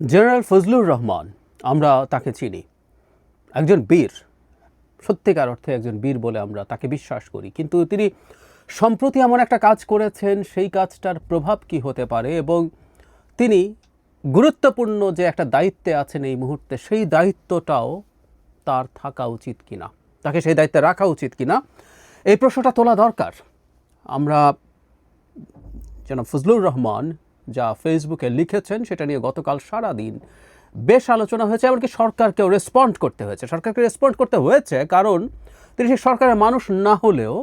General Fazlur Rahman, আমরা তাকে চিনি। একজন বীর, সত্যিকার অর্থে একজন বীর বলে আমরা তাকে বিশ্বাস করি। কিন্তু তিনি সম্প্রতি এমন একটা কাজ করেছেন, সেই কাজটার প্রভাব কি হতে পারে এবং তিনি গুরুত্বপূর্ণ যে একটা দায়িত্বে আছেন এই মুহূর্তে, সেই দায়িত্বটাও তার থাকা উচিত কিনা, তাকে সেই দায়িত্বে রাখা উচিত কিনা, এই প্রশ্নটা তোলা দরকার। আমরা যেন ফজলুর রহমান যা ফেসবুকে লিখেছেন, সেটা নিয়ে গতকাল সারা দিন বেশ আলোচনা হয়েছে, এমনকি সরকারকেও রেসপন্ড করতে হয়েছে। সরকারকে রেসপন্ড করতে হয়েছে কারণ তিনি সেই সরকারের মানুষ না হলেও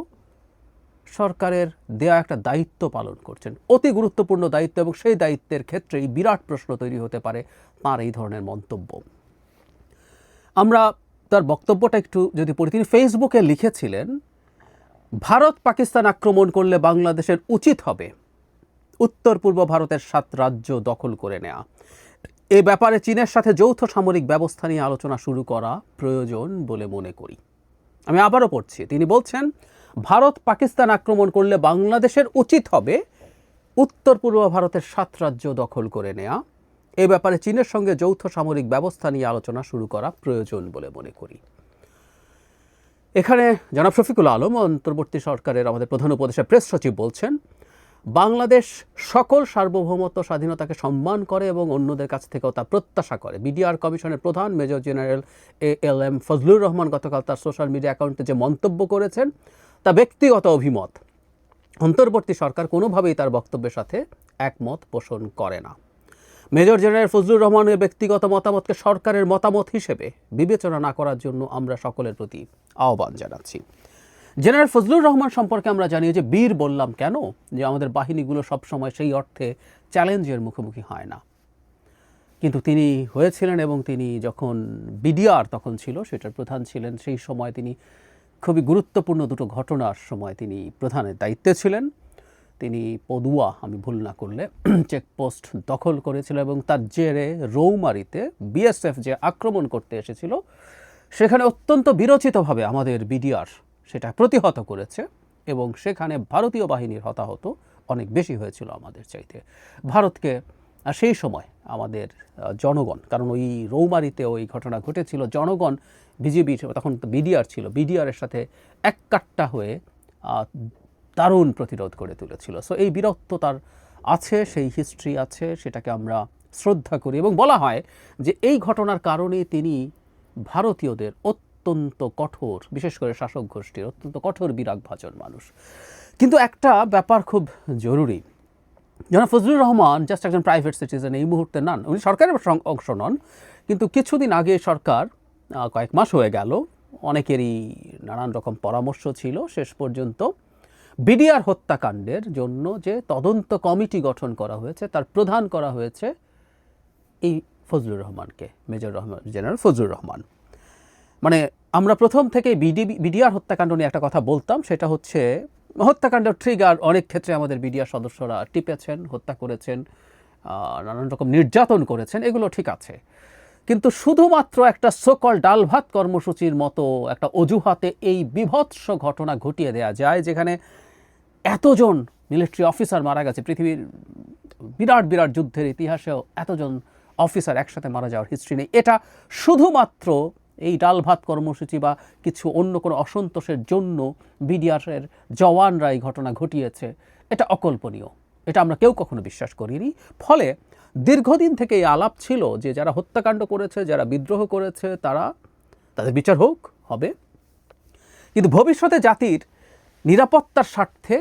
সরকারের দেয়া একটা দায়িত্ব পালন করছেন। অতি গুরুত্বপূর্ণ দায়িত্ব এবং সেই দায়িত্বের ক্ষেত্রেই বিরাট প্রশ্ন তৈরি হতে পারে তাঁর এই ধরনের মন্তব্য। আমরা তার বক্তব্যটা একটু যদি পড়ি, তিনি ফেসবুকে লিখেছিলেন ভারত পাকিস্তান আক্রমণ করলে বাংলাদেশের উচিত হবে। উত্তর পূর্ব ভারতের সাত রাজ্য দখল করে নেওয়া এ ব্যাপারে চীনের সাথে যৌথ সামরিক ব্যবস্থা নিয়ে আলোচনা শুরু করা প্রয়োজন বলে মনে করি। আমি আবারও পড়ছি। তিনি বলছেন, ভারত পাকিস্তান আক্রমণ করলে বাংলাদেশের উচিত হবে উত্তর পূর্ব ভারতের সাত রাজ্য দখল করে নেওয়া এ ব্যাপারে চীনের সঙ্গে যৌথ সামরিক ব্যবস্থা নিয়ে আলোচনা শুরু করা প্রয়োজন বলে মনে করি। এখানে জনাব শফিকুল আলম, অন্তর্বর্তী সরকারের আমাদের প্রধান উপদেষ্টা প্রেস সচিব বলছেন বাংলাদেশ সকল সার্বভৌমত্ব, স্বাধীনতাকে সম্মান করে এবং অন্যদের কাছ থেকেও তা প্রত্যাশা করে। বিডিআর কমিশনের প্রধান major general A L M Fazlur Rahman গতকাল তার সোশ্যাল মিডিয়া অ্যাকাউন্টে যে মন্তব্য করেছেন, তা ব্যক্তিগত অভিমত। অন্তর্বর্তী সরকার কোনোভাবেই তার বক্তব্যের সাথে একমত পোষণ করে না। মেজর জেনারেল ফজলুর রহমানের ব্যক্তিগত মতামতকে সরকারের মতামত হিসেবে বিবেচনা না করার জন্য আমরা সকলের প্রতি আহ্বান জানাচ্ছি। জেনারেল ফজলুর রহমান সম্পর্কে আমরা জানি যে বীর বললাম কেন? যে আমাদের বাহিনীগুলো সবসময় সেই অর্থে চ্যালেঞ্জের মুখোমুখি হয় না। কিন্তু তিনি হয়েছিলেন এবং তিনি যখন বিডিআর তখন ছিল, সেটার প্রধান ছিলেন, সেই সময় তিনি খুবই গুরুত্বপূর্ণ দুটো ঘটনার সময় তিনি প্রধানের দায়িত্বে ছিলেন। তিনি পদুয়া, আমি ভুল না করলে, চেকপোস্ট দখল করেছিল এবং তার জেরে রৌমারিতে বিএসএফ যে আক্রমণ করতে এসেছিল, সেখানে অত্যন্ত বিরচিতভাবে আমাদের বিডিআর সেটা প্রতিহত করেছে এবং সেখানে ভারতীয় বাহিনীর হতাহত অনেক বেশি হয়েছিল আমাদের চাইতে। ভারতকে সেই সময় আমাদের জনগণ, কারণ ওই রৌমারিতে ওই ঘটনা ঘটেছিল, জনগণ বিজেপি তখন বিডিআর ছিল বিডিআরের সাথে এক কাট্টা হয়ে দারুণ প্রতিরোধ করে তুলেছিল। সো এই বীরত্ব তার আছে, সেই হিস্ট্রি আছে, সেটাকে আমরা শ্রদ্ধা করি এবং বলা হয় যে এই ঘটনার কারণে তিনি ভারতীয়দের অত্যন্ত কঠোর, বিশেষ করে শাসক গোষ্ঠীর অত্যন্ত কঠোর বিরাগ ভাজন মানুষ। কিন্তু একটা ব্যাপার খুব জরুরি। যেন ফজলুর রহমান জাস্ট একজন প্রাইভেট সিটিজেন এই মুহূর্তে নন উনি সরকারের অংশ নন, কিন্তু কিছুদিন আগে সরকার কয়েক মাস হয়ে গেল, অনেকেরই নানান রকম পরামর্শ ছিল, শেষ পর্যন্ত বিডিআর হত্যাকাণ্ডের জন্য যে তদন্ত কমিটি গঠন করা হয়েছে, তার প্রধান করা হয়েছে এই ফজলুর রহমানকে, মেজর রহমান, জেনারেল ফজলুর রহমান। মানে আমরা প্রথম থেকে বিডি বিডিআর হত্যাকাণ্ড নিয়ে একটা কথা বলতাম, সেটা হচ্ছে হত্যাকাণ্ডের ট্রিগার অনেক ক্ষেত্রে আমাদের বিডিআর সদস্যরা টিপেছেন, হত্যা করেছেন নানান রকম নির্যাতন করেছেন, এগুলো ঠিক আছে। কিন্তু শুধুমাত্র একটা সকল ডাল ভাত কর্মসূচির মতো একটা অজুহাতে এই বিভৎস ঘটনা ঘটিয়ে দেয়া যায়, যেখানে এতজন মিলিটারি অফিসার মারা গেছে। পৃথিবীর বিরাট বিরাট যুদ্ধের ইতিহাসেও এতজন অফিসার একসাথে মারা যাওয়ার হিস্ট্রি নেই। এটা শুধুমাত্র এই ডাল ভাত কর্মসূচি বা কিছু অন্য কোনো অসন্তোষের জন্য বিডিআরের জওয়ানরা এই ঘটনা ঘটিয়েছে, এটা অকল্পনীয়। এটা আমরা কেউ কখনো বিশ্বাস করিনি। ফলে দীর্ঘদিন থেকে এই আলাপ ছিল যে যারা হত্যাকাণ্ড করেছে, যারা বিদ্রোহ করেছে, তারা তাদের বিচার হোক, হবে। কিন্তু ভবিষ্যতে জাতির নিরাপত্তার স্বার্থে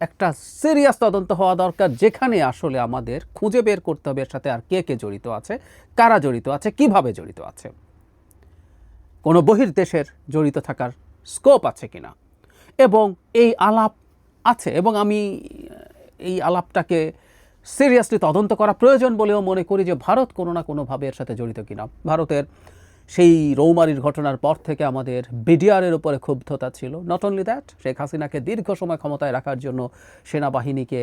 একটা সিরিয়াস তদন্ত হওয়া দরকার, যেখানে আসলে আমাদের খুঁজে বের করতে হবে এর সাথে আর কে কে জড়িত আছে, কারা জড়িত আছে, কীভাবে জড়িত আছে। কোনো বহির্দেশের জড়িত থাকার স্কোপ আছে কিনা? এবং এই আলাপ আছে, এবং আমি এই আলাপটাকে সিরিয়াসলি তদন্ত করা প্রয়োজন বলেও মনে করি যে ভারত কোনো না কোনোভাবে এর সাথে জড়িত কিনা। ভারতের সেই রৌমারির ঘটনার পর থেকে আমাদের বিডিআরের উপরে ক্ষুব্ধতা ছিল। নট অনলি দ্যাট শেখ হাসিনাকে দীর্ঘ সময় ক্ষমতায় রাখার জন্য সেনাবাহিনীকে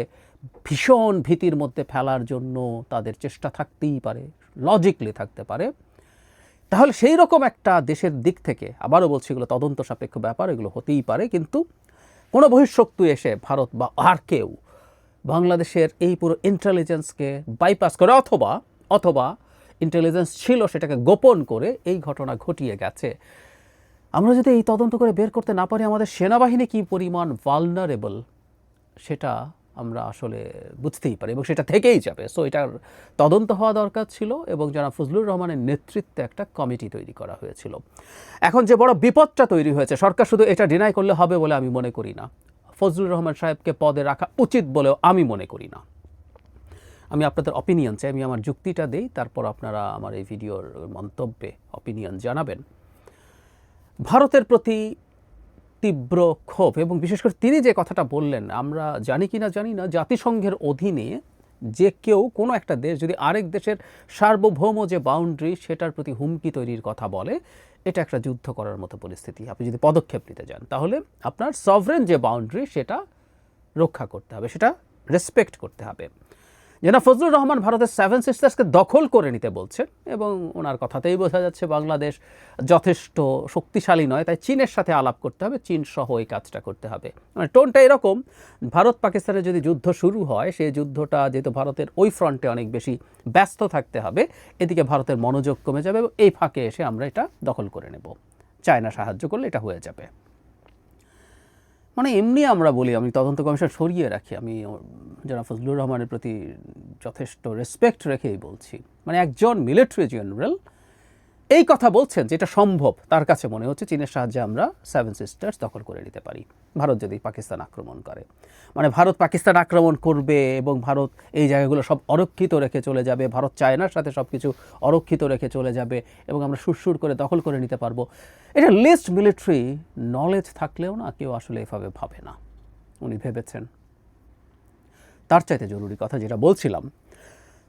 ভীষণ ভীতির মধ্যে ফেলার জন্য তাদের চেষ্টা থাকতেই পারে লজিকলি থাকতে পারে। তাহলে সেই রকম একটা দেশের দিক থেকে, আবারও বলছি এগুলো তদন্ত সাপেক্ষ ব্যাপার, এগুলো হতেই পারে, কিন্তু কোনো বহিঃশক্তি এসে ভারত বা আর কেউ বাংলাদেশের এই পুরো ইন্টেলিজেন্সকে বাইপাস করে, অথবা অথবা ইন্টেলিজেন্স ছিল সেটাকে গোপন করে এই ঘটনা ঘটিয়ে গেছে। আমরা যদি এই তদন্ত করে বের করতে না পারি, আমাদের সেনাবাহিনী কি পরিমাণ ভালনারেবল সেটা আমরা আসলে বুঝতেই পারি এবং সেটা থেকেই যাবে। সো এটার তদন্ত হওয়া দরকার ছিল এবং যারা ফজলুর রহমানের নেতৃত্বে একটা কমিটি তৈরি করা হয়েছিল। এখন যে বড় বিপদটা তৈরি হয়েছে, সরকার শুধু এটা ডিনাই করলে হবে বলে আমি মনে করি না। ফজলুর রহমান সাহেবকে পদে রাখা উচিত বলেও আমি মনে করি না। আমি আপনাদের অপিনিয়ন চাই, আমি আমার যুক্তিটা দেই, তারপর আপনারা আমার এই ভিডিওর মন্তব্যে অপিনিয়ন জানাবেন। ভারতের প্রতি তীব্র ক্ষোভ এবং বিশেষ করে তিনি যে কথাটা বললেন, আমরা জানি কি না জানি না, জাতিসংঘের অধীনে যে কেউ কোনো একটা দেশ, যদি আরেক দেশের সার্বভৌম যে বাউন্ডারি সেটার প্রতি হুমকি তৈরির কথা বলে, এটা একটা যুদ্ধ করার মতো পরিস্থিতি। আপনি যদি পদক্ষেপ নিতে যান, তাহলে আপনার সভরেন যে বাউন্ডারি সেটা রক্ষা করতে হবে, সেটা রেসপেক্ট করতে হবে। যেন ফজলুর রহমান ভারতের সেভেন সিস্টার্সকে দখল করে নিতে বলছেন এবং ওনার কথাতেই বোঝা যাচ্ছে বাংলাদেশ যথেষ্ট শক্তিশালী নয়, তাই চীনের সাথে আলাপ করতে হবে, চীন সহ এই কাজটা করতে হবে। মানে টোনটা এরকম, ভারত পাকিস্তানের যদি যুদ্ধ শুরু হয়, সেই যুদ্ধটা যেহেতু ভারতের ওই ফ্রন্টে অনেক বেশি ব্যস্ত থাকতে হবে, এদিকে ভারতের মনোযোগ কমে যাবে এবং এই ফাঁকে এসে আমরা এটা দখল করে নেব। চায়না সাহায্য করলে এটা হয়ে যাবে। মানে এমনি আমরা বলি, আমি তদন্ত কমিশন সরিয়ে রাখি, আমি যারা ফজলুর রহমানের প্রতি যথেষ্ট রেসপেক্ট রেখেই বলছি। মানে একজন মিলিটারি জেনারেল এই কথা বলছেন যেটা সম্ভব, তার কাছে মনে হচ্ছে চীনের সাহায্যে আমরা সেভেন সিস্টার্স দখল করে নিতে পারি। ভারত যদি পাকিস্তান আক্রমণ করে। মানে ভারত পাকিস্তান আক্রমণ করবে এবং ভারত এই জায়গাগুলো সব অরক্ষিত রেখে চলে যাবে, ভারত চায়নার সাথে সব কিছু অরক্ষিত রেখে চলে যাবে এবং আমরা সুরসুর করে দখল করে নিতে পারব। এটা লিস্ট মিলিটারি নলেজ থাকলেও না কেউ আসলে এভাবে ভাবে না, উনি ভেবেছেন। তার চাইতে জরুরি কথা যেটা বলছিলাম,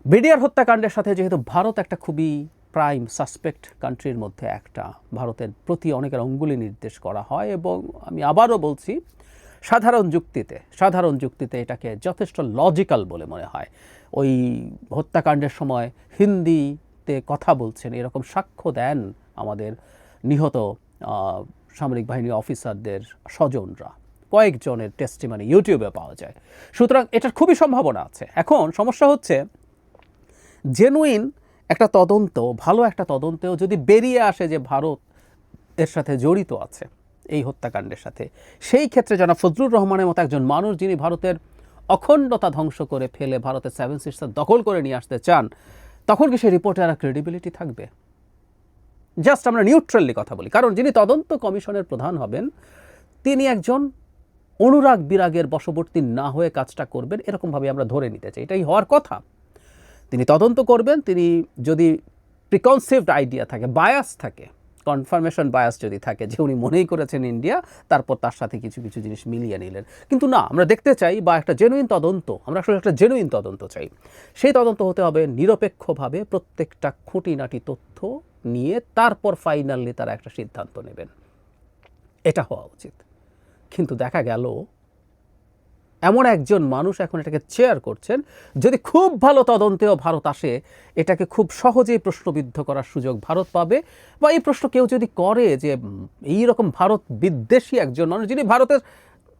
বিডিআর হত্যাকাণ্ডের সাথে যেহেতু ভারত একটা খুবই প্রাইম সাসপেক্ট কান্ট্রির মধ্যে একটা। ভারতের প্রতি অনেকের অঙ্গুলি নির্দেশ করা হয় এবং আমি আবারও বলছি, সাধারণ যুক্তিতে সাধারণ যুক্তিতে এটাকে যথেষ্ট লজিক্যাল বলে মনে হয়। ওই হত্যাকাণ্ডের সময় হিন্দিতে কথা বলছেন, এরকম সাক্ষ্য দেন আমাদের নিহত সামরিক বাহিনী অফিসারদের স্বজনরা। কয়েকজনের টেস্টিমানি ইউটিউবে পাওয়া যায়। সুতরাং এটার খুবই সম্ভাবনা আছে। এখন সমস্যা হচ্ছে জেনুইন একটা তদন্ত, ভালো একটা তদন্তেও যদি বেরিয়ে আসে যে ভারত এর সাথে জড়িত আছে, এই হত্যাকাণ্ডের সাথে, সেই ক্ষেত্রে যারা ফজলুর রহমানের মতো একজন মানুষ যিনি ভারতের অখণ্ডতা ধ্বংস করে ফেলে ভারতের সেভেন সিস্টার দখল করে নিয়ে আসতে চান, তখন কি সেই রিপোর্টে আর ক্রেডিবিলিটি থাকবে? জাস্ট আমরা নিউট্রালি কথা বলি, কারণ যিনি তদন্ত কমিশনের প্রধান হবেন, তিনি একজন অনুরাগ বিরাগের বশবর্তী না হয়ে কাজটা করবেন, এরকমভাবে আমরা ধরে নিতে চাই। এটাই হওয়ার কথা। তিনি তদন্ত করবেন, তিনি যদি প্রিকনসিভড আইডিয়া থাকে বায়াস থাকে কনফার্মেশন বায়াস যদি থাকে যে উনি মনেই করেছেন ইন্ডিয়া তারপর তার সাথে কিছু কিছু জিনিস মিলিয়ে নিলেন। কিন্তু না, আমরা দেখতে চাই বা একটা জেনুইন তদন্ত, আমরা আসলে একটা জেনুইন তদন্ত চাই। সেই তদন্ত হতে হবে নিরপেক্ষভাবে প্রত্যেকটা খুঁটিনাটি তথ্য নিয়ে, তারপর ফাইনালি তারা একটা সিদ্ধান্ত নেবেন। এটা হওয়া উচিত। কিন্তু দেখা গেল এমন একজন মানুষ এখন এটাকে চেয়ার করছেন। যদি খুব ভালো তদন্তেও ভারত আসে, এটাকে খুব সহজেই প্রশ্নবিদ্ধ করার সুযোগ ভারত পাবে। বা এই প্রশ্ন কেউ যদি করে যে এই রকম ভারত বিদ্বেষী একজন মানুষ, যিনি ভারতের,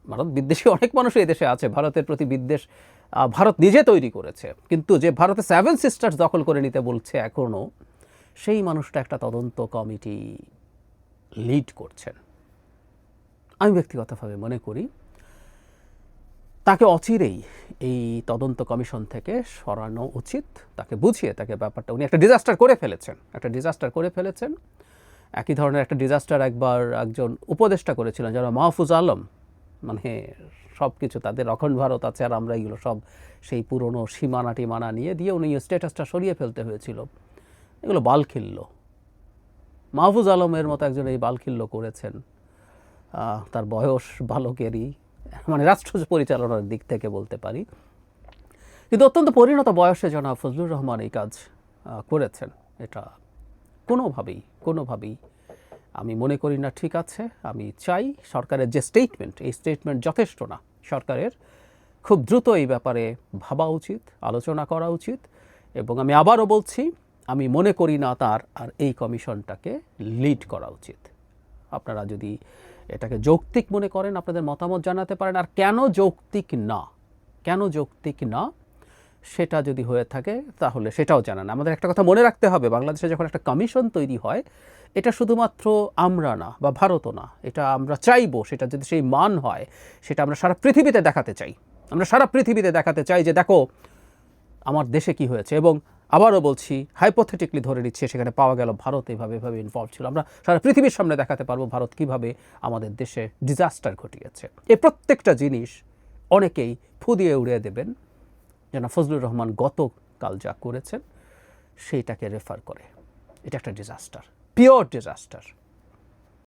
ভারত বিদ্বেষী অনেক মানুষ এই দেশে আছে, ভারতের প্রতি বিদ্বেষ ভারত নিজে তৈরি করেছে। কিন্তু যে ভারতে সেভেন সিস্টার্স দখল করে নিতে বলছে এখনও সেই মানুষটা একটা তদন্ত কমিটি লিড করছেন। আমি ব্যক্তিগতভাবে মনে করি তাকে অচিরেই এই তদন্ত কমিশন থেকে সরানো উচিত। তাকে বুঝিয়ে, তাকে ব্যাপারটা উনি একটা ডিজাস্টার করে ফেলেছেন। একটা ডিজাস্টার করে ফেলেছেন। একই ধরনের একটা ডিজাস্টার একবার একজন উপদেষ্টা করেছিলেন, যারা মাহফুজ আলম। মানে সব কিছু তাদের অখণ্ড ভারত আছে আর আমরা এগুলো সব সেই পুরনো সীমানা টিমানা নিয়ে দিয়ে উনি স্ট্যাটাসটা সরিয়ে ফেলতে হয়েছিল। এগুলো বালখিল্য। মাহফুজ আলমের মতো একজন এই বালখিল্য করেছেন। তার বয়স বালকেরই। মানে রাষ্ট্র পরিচালনার দিক থেকে বলতে পারি। কিন্তু অত্যন্ত পরিণত বয়সে জনাব ফজলুর রহমান এই কাজ করেছেন। এটা কোনোভাবেই কোনোভাবেই আমি মনে করি না ঠিক আছে। আমি চাই সরকারের যে স্টেটমেন্ট এই স্টেটমেন্ট যথেষ্ট না। সরকারের খুব দ্রুত এই ব্যাপারে ভাবা উচিত, আলোচনা করা উচিত এবং আমি আবারও বলছি, আমি মনে করি না তার আর এই কমিশনটাকে লিড করা উচিত। আপনারা যদি এটাকে যৌক্তিক মনে করেন, আপনাদের মতামত জানাতে পারেন। আর কেন যৌক্তিক না? কেন যৌক্তিক না? সেটা যদি হয়ে থাকে, তাহলে সেটাও জানান। আমাদের একটা কথা মনে রাখতে হবে, বাংলাদেশে যখন একটা কমিশন তৈরি হয়, এটা শুধুমাত্র আমরা না, বা ভারতও না, এটা আমরা চাইব, সেটা যদি সেই মান হয়, সেটা আমরা সারা পৃথিবীতে দেখাতে চাই। আমরা সারা পৃথিবীতে দেখাতে চাই যে, দেখো, আমার দেশে কি হয়েছে? এবং আবারও বলছি হাইপোথেটিকলি ধরে নিচ্ছে, সেখানে পাওয়া গেল ভারত, এভাবে এভাবে ইনভলভ ছিল। আমরা সারা পৃথিবীর সামনে দেখাতে পারব ভারত কীভাবে আমাদের দেশে ডিজাস্টার ঘটিয়েছে। এই প্রত্যেকটা জিনিস অনেকেই ফু দিয়ে উড়িয়ে দেবেন। যেন ফজলুর রহমান গতকাল যা করেছেন, সেইটাকে রেফার করে। এটা একটা ডিজাস্টার পিওর ডিজাস্টার